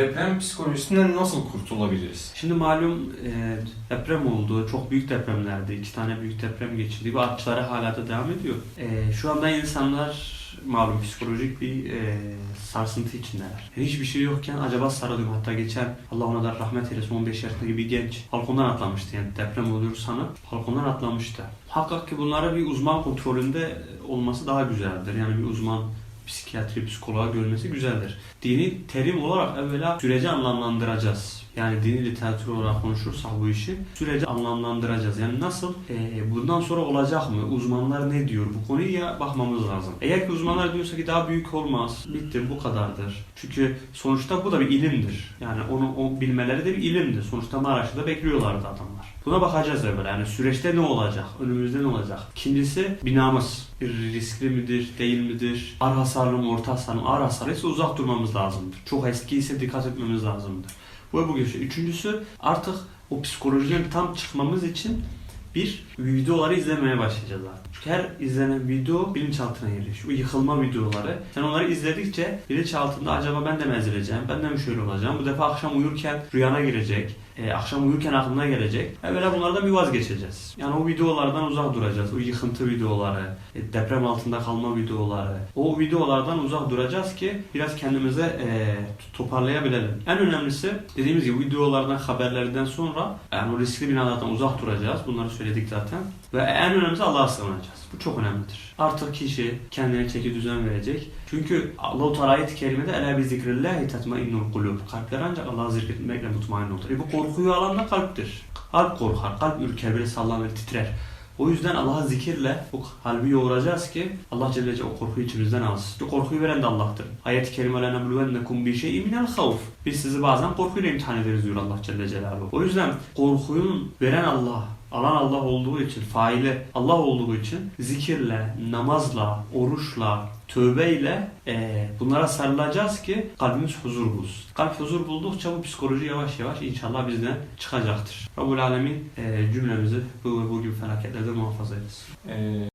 Deprem psikolojisinden nasıl kurtulabiliriz? Şimdi malum e, deprem oldu. Çok büyük depremlerdi. İki tane büyük deprem geçirdi ve artçıları hala da devam ediyor. E, şu anda insanlar malum psikolojik bir e, sarsıntı içindeler. Hiçbir şey yokken acaba sarılıyor. Hatta geçen Allah ona da rahmet eylesin 15 yaşındaki bir genç balkondan atlamıştı. Yani deprem oluyor sana balkondan atlamıştı. Muhakkak ki bunlara bir uzman kontrolünde olması daha güzeldir. Yani bir uzman psikiyatri, psikoloğa görmesi güzeldir. Dini terim olarak evvela süreci anlamlandıracağız. Yani dini literatür olarak konuşursak bu işi süreci anlamlandıracağız. Yani nasıl? Ee, bundan sonra olacak mı? Uzmanlar ne diyor? Bu konuya bakmamız lazım. Eğer ki uzmanlar diyorsa ki daha büyük olmaz, bitti bu kadardır. Çünkü sonuçta bu da bir ilimdir. Yani onu o bilmeleri de bir ilimdir. Sonuçta Maraş'ta bekliyorlardı adamlar. Buna bakacağız evvel. Yani süreçte ne olacak? Önümüzde ne olacak? İkincisi binamız. Bir riskli midir, değil midir? Ağır hasarlı mı, orta hasarlı mı? Ağır hasarlıysa uzak durmamız lazımdır. Çok eski ise dikkat etmemiz lazımdır. Bu bu geçiyor. Üçüncüsü artık o psikolojiden tam çıkmamız için bir videoları izlemeye başlayacağız artık. Her izlenen video bilinçaltına yerleşiyor. Yıkılma videoları. Sen onları izledikçe bilinçaltında acaba ben de mi ezileceğim? Ben de mi şöyle olacağım? Bu defa akşam uyurken rüyana girecek. E, akşam uyurken aklına gelecek. Evvela bunlardan bir vazgeçeceğiz. Yani o videolardan uzak duracağız. O yıkıntı videoları, e, deprem altında kalma videoları. O videolardan uzak duracağız ki biraz kendimize e, toparlayabilelim. En önemlisi dediğimiz gibi videolardan, haberlerden sonra yani o riskli binalardan uzak duracağız. Bunları söyledik zaten. Ve en önemlisi Allah'a sığınacağız olacağız. Bu çok önemlidir. Artık kişi kendine çeki düzen verecek. Çünkü Allah-u Teala ayet-i kerimede Ela bi zikrillahi tatmainnul. Kalpler ancak Allah'ı zikretmekle mutmain olur. E bu korkuyu alan da kalptir. Kalp korkar, kalp ürker, böyle sallanır, titrer. O yüzden Allah'a zikirle bu kalbi yoğuracağız ki Allah Celle Celle o korkuyu içimizden alsın. Bu korkuyu veren de Allah'tır. Ayet-i kerimelerine bülvennekum bi şey'i minel havf. Biz sizi bazen korkuyla imtihan ederiz diyor Allah Celle Celaluhu. O yüzden korkuyun veren Allah, alan Allah olduğu için, faili Allah olduğu için zikirle, namazla, oruçla, tövbeyle eee bunlara sarılacağız ki kalbimiz huzur bulsun. Kalp huzur buldukça bu psikoloji yavaş yavaş inşallah bizden çıkacaktır. Rabbul Alemin eee cümlemizi bu bu gibi felaketlerden muhafaza eylesin. Ee,